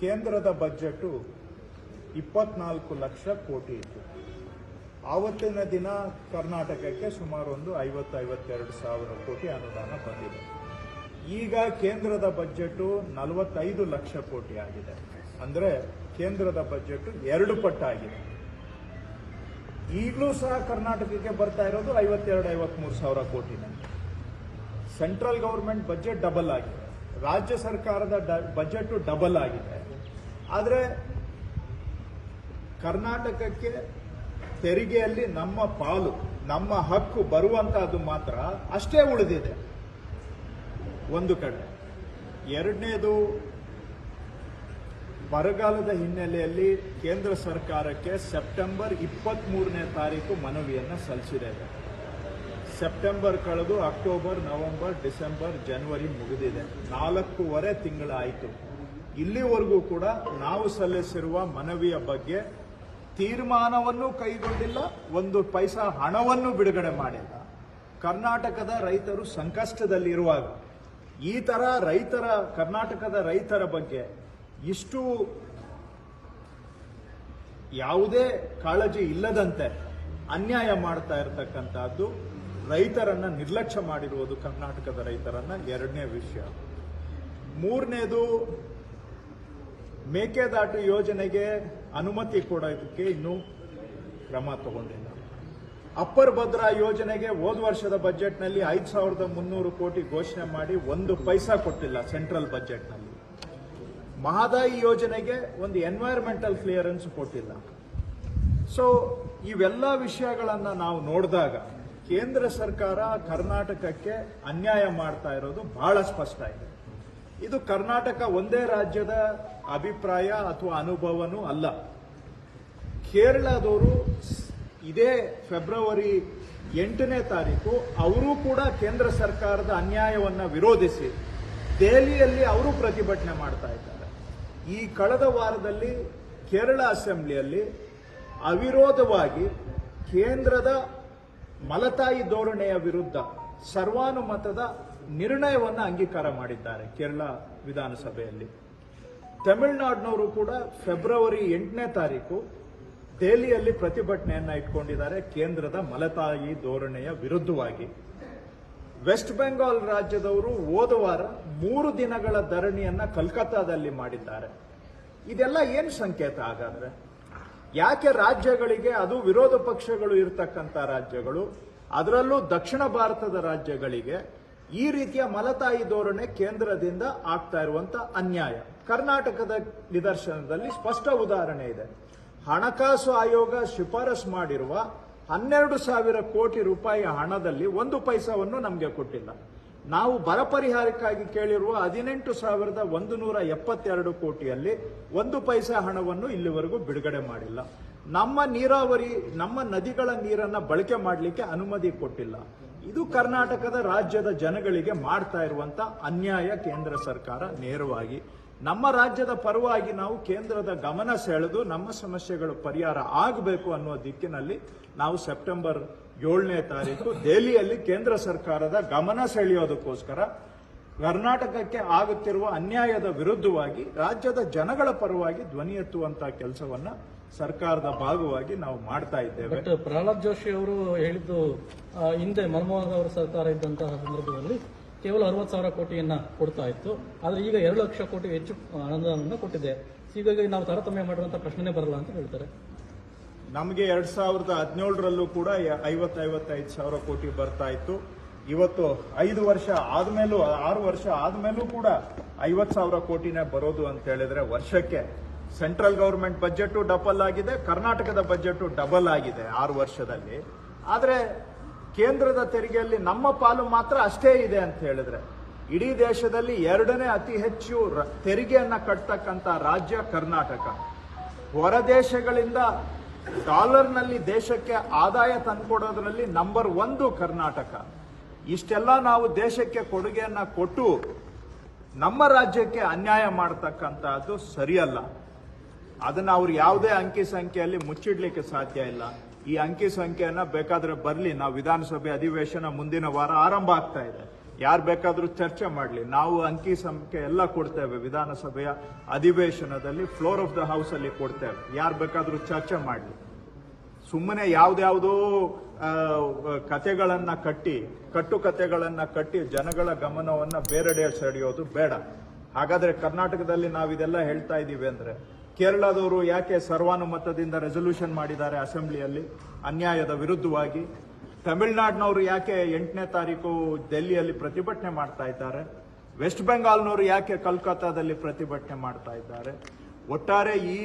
ಕೇಂದ್ರದ ಬಜೆಟು ಇಪ್ಪತ್ನಾಲ್ಕು ಲಕ್ಷ ಕೋಟಿ ಇತ್ತು. ಆವತ್ತಿನ ದಿನ ಕರ್ನಾಟಕಕ್ಕೆ ಸುಮಾರು ಒಂದು ಐವತ್ತೈವತ್ತೆರಡು ಸಾವಿರ ಕೋಟಿ ಅನುದಾನ ಬಂದಿದೆ. ಈಗ ಕೇಂದ್ರದ ಬಜೆಟು ನಲವತ್ತೈದು ಲಕ್ಷ ಕೋಟಿ ಆಗಿದೆ. ಅಂದರೆ ಕೇಂದ್ರದ ಬಜೆಟ್ ಎರಡು ಪಟ್ಟಾಗಿದೆ. ಈಗಲೂ ಸಹ ಕರ್ನಾಟಕಕ್ಕೆ ಬರ್ತಾ ಇರೋದು ಐವತ್ತೆರಡು, ಐವತ್ಮೂರು ಸಾವಿರ ಕೋಟಿನ ಸೆಂಟ್ರಲ್ ಗೌರ್ಮೆಂಟ್ ಬಜೆಟ್ ಡಬಲ್ ಆಗಿದೆ. ರಾಜ್ಯ ಸರ್ಕಾರದ ಬಜೆಟ್ ಡಬಲ್ ಆಗಿದೆ. ಆದರೆ ಕರ್ನಾಟಕಕ್ಕೆ ತೆರಿಗೆಯಲ್ಲಿ ನಮ್ಮ ಪಾಲು, ನಮ್ಮ ಹಕ್ಕು ಬರುವಂತಹದ್ದು ಮಾತ್ರ ಅಷ್ಟೇ ಉಳಿದಿದೆ. ಒಂದು ಕಡೆ. ಎರಡನೇದು, ಬರಗಾಲದ ಹಿನ್ನೆಲೆಯಲ್ಲಿ ಕೇಂದ್ರ ಸರ್ಕಾರಕ್ಕೆ ಸೆಪ್ಟೆಂಬರ್ ಇಪ್ಪತ್ತ್ ಮೂರನೇ ತಾರೀಕು ಮನವಿಯನ್ನು ಸಲ್ಲಿಸಿದೆ ಸೆಪ್ಟೆಂಬರ್ ಕಳೆದು ಅಕ್ಟೋಬರ್, ನವೆಂಬರ್, ಡಿಸೆಂಬರ್, ಜನವರಿ ಮುಗಿದಿದೆ. ನಾಲ್ಕೂವರೆ ತಿಂಗಳಾಯಿತು. ಇಲ್ಲಿವರೆಗೂ ಕೂಡ ನಾವು ಸಲ್ಲಿಸಿರುವ ಮನವಿಯ ಬಗ್ಗೆ ತೀರ್ಮಾನವನ್ನು ಕೈಗೊಂಡಿಲ್ಲ, ಒಂದು ಪೈಸಾ ಹಣವನ್ನು ಬಿಡುಗಡೆ ಮಾಡಿಲ್ಲ. ಕರ್ನಾಟಕದ ರೈತರು ಸಂಕಷ್ಟದಲ್ಲಿರುವಾಗ, ಈ ತರ ರೈತರ, ಕರ್ನಾಟಕದ ರೈತರ ಬಗ್ಗೆ ಇಷ್ಟು ಯಾವುದೇ ಕಾಳಜಿ ಇಲ್ಲದಂತೆ ಅನ್ಯಾಯ ಮಾಡ್ತಾ ಇರತಕ್ಕಂಥದ್ದು ರೈತರನ್ನ ನಿರ್ಲಕ್ಷ್ಯ ಮಾಡಿರುವುದು ಕರ್ನಾಟಕದ ರೈತರನ್ನ ಎರಡನೇ ವಿಷಯ. ಮೂರನೇದು ಮೇಕೆದಾಟು ಯೋಜನೆಗೆ ಅನುಮತಿ ಕೊಡೋದಕ್ಕೆ ಇನ್ನೂ ಕ್ರಮ ತಗೊಂಡಿಲ್ಲ. ಅಪ್ಪರ್ ಭದ್ರಾ ಯೋಜನೆಗೆ ಹೋದ ವರ್ಷದ ಬಜೆಟ್ನಲ್ಲಿ ಐದು ಸಾವಿರದ ಮುನ್ನೂರು ಕೋಟಿ ಘೋಷಣೆ ಮಾಡಿ ಒಂದು ಪೈಸಾ ಕೊಟ್ಟಿಲ್ಲ ಸೆಂಟ್ರಲ್ ಬಜೆಟ್ನಲ್ಲಿ. ಮಹದಾಯಿ ಯೋಜನೆಗೆ ಒಂದು ಎನ್ವೈರ್ಮೆಂಟಲ್ ಕ್ಲಿಯರೆನ್ಸ್ ಕೊಟ್ಟಿಲ್ಲ. ಸೊ ಇವೆಲ್ಲ ವಿಷಯಗಳನ್ನು ನಾವು ನೋಡಿದಾಗ ಕೇಂದ್ರ ಸರ್ಕಾರ ಕರ್ನಾಟಕಕ್ಕೆ ಅನ್ಯಾಯ ಮಾಡ್ತಾ ಇರೋದು ಬಹಳ ಸ್ಪಷ್ಟ ಇದೆ. ಇದು ಕರ್ನಾಟಕ ಒಂದೇ ರಾಜ್ಯದ ಅಭಿಪ್ರಾಯ ಅಥವಾ ಅನುಭವನೂ ಅಲ್ಲ. ಕೇರಳದವರು ಇದೇ ಫೆಬ್ರವರಿ ಎಂಟನೇ ತಾರೀಕು ಅವರು ಕೂಡ ಕೇಂದ್ರ ಸರ್ಕಾರದ ಅನ್ಯಾಯವನ್ನು ವಿರೋಧಿಸಿ ದೆಹಲಿಯಲ್ಲಿ ಅವರು ಪ್ರತಿಭಟನೆ ಮಾಡ್ತಾ ಇದ್ದಾರೆ. ಈ ಕಳೆದ ವಾರದಲ್ಲಿ ಕೇರಳ ಅಸೆಂಬ್ಲಿಯಲ್ಲಿ ಅವಿರೋಧವಾಗಿ ಕೇಂದ್ರದ ಮಲತಾಯಿ ಧೋರಣೆಯ ವಿರುದ್ಧ ಸರ್ವಾನುಮತದ ನಿರ್ಣಯವನ್ನು ಅಂಗೀಕಾರ ಮಾಡಿದ್ದಾರೆ ಕೇರಳ ವಿಧಾನಸಭೆಯಲ್ಲಿ. ತಮಿಳುನಾಡಿನವರು ಕೂಡ ಫೆಬ್ರವರಿ ಎಂಟನೇ ತಾರೀಕು ದೆಹಲಿಯಲ್ಲಿ ಪ್ರತಿಭಟನೆಯನ್ನ ಇಟ್ಕೊಂಡಿದ್ದಾರೆ, ಕೇಂದ್ರದ ಮಲತಾಯಿ ಧೋರಣೆಯ ವಿರುದ್ಧವಾಗಿ. ವೆಸ್ಟ್ ಬೆಂಗಾಲ್ ರಾಜ್ಯದವರು ಹೋದ ವಾರ ಮೂರು ದಿನಗಳ ಧರಣಿಯನ್ನ ಕಲ್ಕತ್ತಾದಲ್ಲಿ ಮಾಡಿದ್ದಾರೆ. ಇದೆಲ್ಲ ಏನು ಸಂಕೇತ ಹಾಗಾದ್ರೆ? ಯಾಕೆ ರಾಜ್ಯಗಳಿಗೆ ಅದು ವಿರೋಧ ಪಕ್ಷಗಳು ಇರತಕ್ಕಂಥ ರಾಜ್ಯಗಳು? ಅದರಲ್ಲೂ ದಕ್ಷಿಣ ಭಾರತದ ರಾಜ್ಯಗಳಿಗೆ ಈ ರೀತಿಯ ಮಲತಾಯಿ ಧೋರಣೆ ಕೇಂದ್ರದಿಂದ ಆಗ್ತಾ ಇರುವಂತ ಅನ್ಯಾಯ. ಕರ್ನಾಟಕದ ನಿದರ್ಶನದಲ್ಲಿ ಸ್ಪಷ್ಟ ಉದಾಹರಣೆ ಇದೆ. ಹಣಕಾಸು ಆಯೋಗ ಶಿಫಾರಸ್ ಮಾಡಿರುವ ಹನ್ನೆರಡು ಸಾವಿರ ಕೋಟಿ ರೂಪಾಯಿ ಹಣದಲ್ಲಿ ಒಂದು ಪೈಸಾವನ್ನು ನಮಗೆ ಕೊಟ್ಟಿಲ್ಲ. ನಾವು ಬರ ಪರಿಹಾರಕ್ಕಾಗಿ ಕೇಳಿರುವ ಹದಿನೆಂಟು ಸಾವಿರದ ಒಂದು ನೂರ ಎಪ್ಪತ್ತೆರಡು ಕೋಟಿಯಲ್ಲಿ ಒಂದು ಪೈಸಾ ಹಣವನ್ನು ಇಲ್ಲಿವರೆಗೂ ಬಿಡುಗಡೆ ಮಾಡಿಲ್ಲ. ನಮ್ಮ ನೀರಾವರಿ, ನಮ್ಮ ನದಿಗಳ ನೀರನ್ನ ಬಳಕೆ ಮಾಡಲಿಕ್ಕೆ ಅನುಮತಿ ಕೊಟ್ಟಿಲ್ಲ. ಇದು ಕರ್ನಾಟಕದ ರಾಜ್ಯದ ಜನಗಳಿಗೆ ಮಾಡ್ತಾ ಇರುವಂತ ಅನ್ಯಾಯ ಕೇಂದ್ರ ಸರ್ಕಾರ ನೇರವಾಗಿ. ನಮ್ಮ ರಾಜ್ಯದ ಪರವಾಗಿ ನಾವು ಕೇಂದ್ರದ ಗಮನ ಸೆಳೆದು ನಮ್ಮ ಸಮಸ್ಯೆಗಳು ಪರಿಹಾರ ಆಗಬೇಕು ಅನ್ನುವ ದಿಕ್ಕಿನಲ್ಲಿ ನಾವು ಸೆಪ್ಟೆಂಬರ್ ಏಳನೇ ತಾರೀಕು ದೆಹಲಿಯಲ್ಲಿ ಕೇಂದ್ರ ಸರ್ಕಾರದ ಗಮನ ಸೆಳೆಯೋದಕ್ಕೋಸ್ಕರ ಕರ್ನಾಟಕಕ್ಕೆ ಆಗುತ್ತಿರುವ ಅನ್ಯಾಯದ ವಿರುದ್ಧವಾಗಿ ರಾಜ್ಯದ ಜನಗಳ ಪರವಾಗಿ ಧ್ವನಿ ಎತ್ತುವಂತಹ ಕೆಲಸವನ್ನ ಸರ್ಕಾರದ ಭಾಗವಾಗಿ ನಾವು ಮಾಡ್ತಾ ಇದ್ದೇವೆ. ಬಟ್ ಪ್ರಹ್ಲಾದ್ ಜೋಶಿ ಅವರು ಹೇಳಿದ್ದು ಹಿಂದೆ ಮನಮೋಹನ್ ಅವರ ಸರ್ಕಾರ ಇದ್ದಂತಹ ಸಂದರ್ಭದಲ್ಲಿ ಕೇವಲ ಅರವತ್ತು ಸಾವಿರ ಕೋಟಿಯನ್ನ ಕೊಡ್ತಾ ಇತ್ತು. ಆದರೆ ಈಗ ಎರಡು ಲಕ್ಷ ಕೋಟಿ ಹೆಚ್ಚು ಅನುದಾನವನ್ನು ಕೊಟ್ಟಿದೆ. ಹೀಗಾಗಿ ನಾವು ತಾರತಮ್ಯ ಮಾಡುವಂತಹ ಪ್ರಶ್ನೆನೇ ಬರಲ್ಲ ಅಂತ ಹೇಳ್ತಾರೆ. ನಮಗೆ ಎರಡ್ ಸಾವಿರದ ಹದಿನೇಳರಲ್ಲೂ ಕೂಡ ಐವತ್ತು ಐವತ್ತೈದು ಸಾವಿರ ಕೋಟಿ ಬರ್ತಾ ಇತ್ತು. ಇವತ್ತು ಐದು ವರ್ಷ ಆದ್ಮೇಲೂ, ಆರು ವರ್ಷ ಆದ್ಮೇಲೂ ಕೂಡ ಐವತ್ತು ಸಾವಿರ ಕೋಟಿನೇ ಬರೋದು ಅಂತ ಹೇಳಿದ್ರೆ ವರ್ಷಕ್ಕೆ ಸೆಂಟ್ರಲ್ ಗೌರ್ಮೆಂಟ್ ಬಜೆಟ್ ಡಬಲ್ ಆಗಿದೆ, ಕರ್ನಾಟಕದ ಬಜೆಟ್ ಡಬಲ್ ಆಗಿದೆ ಆರು ವರ್ಷದಲ್ಲಿ. ಆದ್ರೆ ಕೇಂದ್ರದ ತೆರಿಗೆಯಲ್ಲಿ ನಮ್ಮ ಪಾಲು ಮಾತ್ರ ಅಷ್ಟೇ ಇದೆ ಅಂತ ಹೇಳಿದ್ರೆ ಇಡೀ ದೇಶದಲ್ಲಿ ಎರಡನೇ ಅತಿ ಹೆಚ್ಚು ತೆರಿಗೆಯನ್ನ ಕಟ್ತಕ್ಕಂತ ರಾಜ್ಯ ಕರ್ನಾಟಕ. ಹೊರ ದೇಶಗಳಿಂದ ಡಾಲರ್ನಲ್ಲಿ ದೇಶಕ್ಕೆ ಆದಾಯ ತಂದುಕೊಡೋದ್ರಲ್ಲಿ ನಂಬರ್ ಒಂದು ಕರ್ನಾಟಕ. ಇಷ್ಟೆಲ್ಲ ನಾವು ದೇಶಕ್ಕೆ ಕೊಡುಗೆಯನ್ನ ಕೊಟ್ಟು ನಮ್ಮ ರಾಜ್ಯಕ್ಕೆ ಅನ್ಯಾಯ ಮಾಡತಕ್ಕಂತಹದ್ದು ಸರಿಯಲ್ಲ. ಅದನ್ನ ಅವ್ರು ಯಾವುದೇ ಅಂಕಿ ಸಂಖ್ಯೆಯಲ್ಲಿ ಮುಚ್ಚಿಡ್ಲಿಕ್ಕೆ ಸಾಧ್ಯ ಇಲ್ಲ. ಈ ಅಂಕಿ ಸಂಖ್ಯೆಯನ್ನು ಬೇಕಾದರೆ ಬರಲಿ. ನಾವು ವಿಧಾನಸಭೆ ಅಧಿವೇಶನ ಮುಂದಿನ ವಾರ ಆರಂಭ ಆಗ್ತಾ ಇದೆ. ಯಾರು ಬೇಕಾದರೂ ಚರ್ಚೆ ಮಾಡಲಿ. ನಾವು ಅಂಕಿ ಸಂಖ್ಯೆ ಎಲ್ಲ ಕೊಡ್ತೇವೆ ವಿಧಾನಸಭೆಯ ಅಧಿವೇಶನದಲ್ಲಿ ಫ್ಲೋರ್ ಆಫ್ ದ ಹೌಸ್ ಅಲ್ಲಿ ಕೊಡ್ತೇವೆ. ಯಾರು ಬೇಕಾದರೂ ಚರ್ಚೆ ಮಾಡಲಿ. ಸುಮ್ಮನೆ ಯಾವ್ದ್ಯಾವುದೋ ಕಥೆಗಳನ್ನ ಕಟ್ಟಿ, ಕಟ್ಟು ಕತೆಗಳನ್ನ ಕಟ್ಟಿ ಜನಗಳ ಗಮನವನ್ನ ಬೇರೆಡೆ ಸೆಳೆಯೋದು ಬೇಡ. ಹಾಗಾದ್ರೆ ಕರ್ನಾಟಕದಲ್ಲಿ ನಾವು ಇದೆಲ್ಲ ಹೇಳ್ತಾ ಇದ್ದೀವಿ ಅಂದ್ರೆ, ಕೇರಳದವರು ಯಾಕೆ ಸರ್ವಾನುಮತದಿಂದ ರೆಸೊಲ್ಯೂಷನ್ ಮಾಡಿದ್ದಾರೆ ಅಸೆಂಬ್ಲಿಯಲ್ಲಿ? ಅನ್ಯಾಯದ ವಿರುದ್ಧವಾಗಿ. ತಮಿಳುನಾಡಿನವರು ಯಾಕೆ ಎಂಟನೇ ತಾರೀಕು ಡೆಲ್ಲಿಯಲ್ಲಿ ಪ್ರತಿಭಟನೆ ಮಾಡ್ತಾ ಇದ್ದಾರೆ? ವೆಸ್ಟ್ ಬೆಂಗಾಲ್ನವರು ಯಾಕೆ ಕಲ್ಕತ್ತಾದಲ್ಲಿ ಪ್ರತಿಭಟನೆ ಮಾಡ್ತಾ ಇದ್ದಾರೆ? ಒಟ್ಟಾರೆ ಈ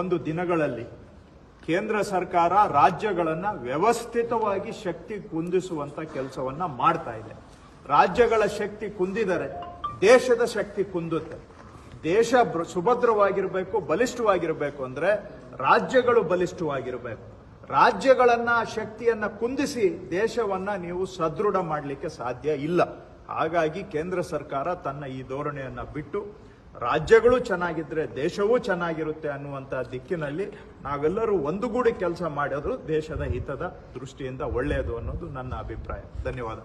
ಒಂದು ದಿನಗಳಲ್ಲಿ ಕೇಂದ್ರ ಸರ್ಕಾರ ರಾಜ್ಯಗಳನ್ನ ವ್ಯವಸ್ಥಿತವಾಗಿ ಶಕ್ತಿ ಕುಂದಿಸುವಂತ ಕೆಲಸವನ್ನ ಮಾಡ್ತಾ ಇದೆ. ರಾಜ್ಯಗಳ ಶಕ್ತಿ ಕುಂದಿದರೆ ದೇಶದ ಶಕ್ತಿ ಕುಂದುತ್ತೆ. ದೇಶ ಸುಭದ್ರವಾಗಿರಬೇಕು, ಬಲಿಷ್ಠವಾಗಿರಬೇಕು ಅಂದ್ರೆ ರಾಜ್ಯಗಳು ಬಲಿಷ್ಠವಾಗಿರಬೇಕು. ರಾಜ್ಯಗಳನ್ನ ಶಕ್ತಿಯನ್ನ ಕುಂದಿಸಿ ದೇಶವನ್ನ ನೀವು ಸದೃಢ ಮಾಡಲಿಕ್ಕೆ ಸಾಧ್ಯ ಇಲ್ಲ. ಹಾಗಾಗಿ ಕೇಂದ್ರ ಸರ್ಕಾರ ತನ್ನ ಈ ಧೋರಣೆಯನ್ನ ಬಿಟ್ಟು ರಾಜ್ಯಗಳು ಚೆನ್ನಾಗಿದ್ರೆ ದೇಶವೂ ಚೆನ್ನಾಗಿರುತ್ತೆ ಅನ್ನುವಂತ ದಿಕ್ಕಿನಲ್ಲಿ ನಾವೆಲ್ಲರೂ ಒಂದುಗೂಡಿ ಕೆಲಸ ಮಾಡೋದು ದೇಶದ ಹಿತದ ದೃಷ್ಟಿಯಿಂದ ಒಳ್ಳೆಯದು ಅನ್ನೋದು ನನ್ನ ಅಭಿಪ್ರಾಯ. ಧನ್ಯವಾದ.